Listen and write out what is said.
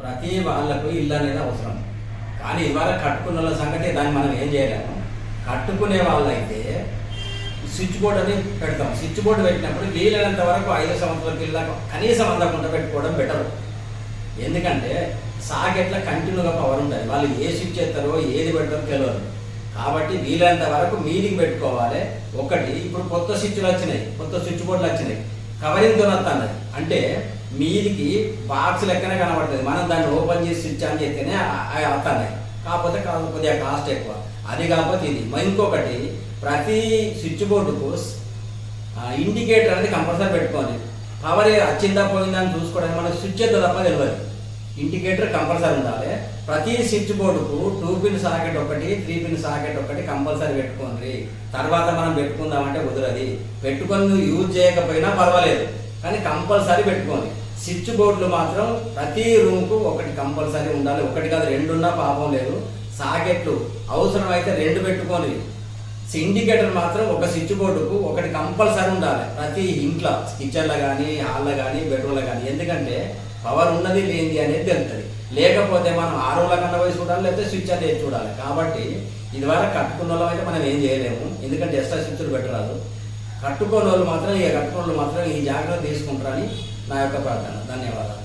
ప్రతి వాళ్ళకు ఇల్లు అనేది అవసరం. కానీ ఇవాళ కట్టుకున్న వాళ్ళ సంగతి దాన్ని మనం ఏం చేయలేము. కట్టుకునే వాళ్ళైతే స్విచ్ బోర్డ్ అని పెడతాం. స్విచ్ బోర్డు పెట్టినప్పుడు వీలైనంత వరకు ఐదు సంవత్సరాల పిల్లలకు కనీసం అందకుండా పెట్టుకోవడం బెటర్ ఎందుకంటే సాకెట్ల కంటిన్యూగా పవర్ ఉంటుంది. వాళ్ళు ఏ స్విచ్ చేస్తారో ఏది పెడతారో తెలియదు కాబట్టి వీలైనంత వరకు మీదికి పెట్టుకోవాలి. ఒకటి ఇప్పుడు కొత్త స్విచ్లు వచ్చినాయి. కొత్త స్విచ్ బోర్డులు వచ్చినాయి. కవరింగ్ వస్తుంది అంటే మీదికి బాక్స్ లెక్కనే కనబడుతుంది. మనం దాన్ని ఓపెన్ చేసి స్విచ్ ఆన్ చేస్తేనే అవి వస్తున్నాయి కాకపోతే కొద్దిగా కాస్ట్ ఎక్కువ. అది కాకపోతే ఇది. ఇంకొకటి ప్రతి స్విచ్ బోర్డుకు ఇండికేటర్ అనేది కంపల్సరీ పెట్టుకోవాలి. పవర్ వచ్చిందా పోయిందా అని చూసుకోవడానికి మనకు స్విచ్ అయితే తప్ప తెలియదు. ఇండికేటర్ కంపల్సరీ ఉండాలి. ప్రతి స్విచ్ బోర్డుకు టూ పిన్ సాకెట్ ఒకటి త్రీ పిన్ సాకెట్ ఒకటి కంపల్సరీ పెట్టుకోండి. తర్వాత మనం పెట్టుకుందామంటే కుదరది. పెట్టుకొని నువ్వు యూజ్ చేయకపోయినా పర్వాలేదు. కానీ కంపల్సరీ పెట్టుకోండి. స్విచ్ బోర్డులు మాత్రం ప్రతి రూమ్కు ఒకటి కంపల్సరీ ఉండాలి. ఒకటి కాదు రెండు ఉన్నా పాపం లేదు. సాకెట్లు అవసరమైతే రెండు పెట్టుకొని సిండికేటర్ మాత్రం ఒక స్విచ్ బోర్డుకు ఒకటి కంపల్సరీ ఉండాలి. ప్రతి ఇంట్లో కిచెన్లో కానీ హాల్లో కానీ బెడ్రూమ్లో కానీ ఎందుకంటే పవర్ ఉన్నది లేనిది అనేది తెలుస్తుంది. లేకపోతే మనం ఆరోల కన్నా పోయి చూడాలి లేకపోతే స్విచ్ అనేది చూడాలి. కాబట్టి ఇది వరకు కట్టుకున్న వాళ్ళు అయితే మనం ఏం చేయలేము. ఎందుకంటే ఎక్స్ట్రా స్విచ్లు పెట్టరాదు. కట్టుకోని వాళ్ళు మాత్రం ఇక కట్టుకున్న వాళ్ళు మాత్రం ఈ జాగ్రత్త తీసుకుంటారని నా యొక్క ప్రార్థన. ధన్యవాదాలు.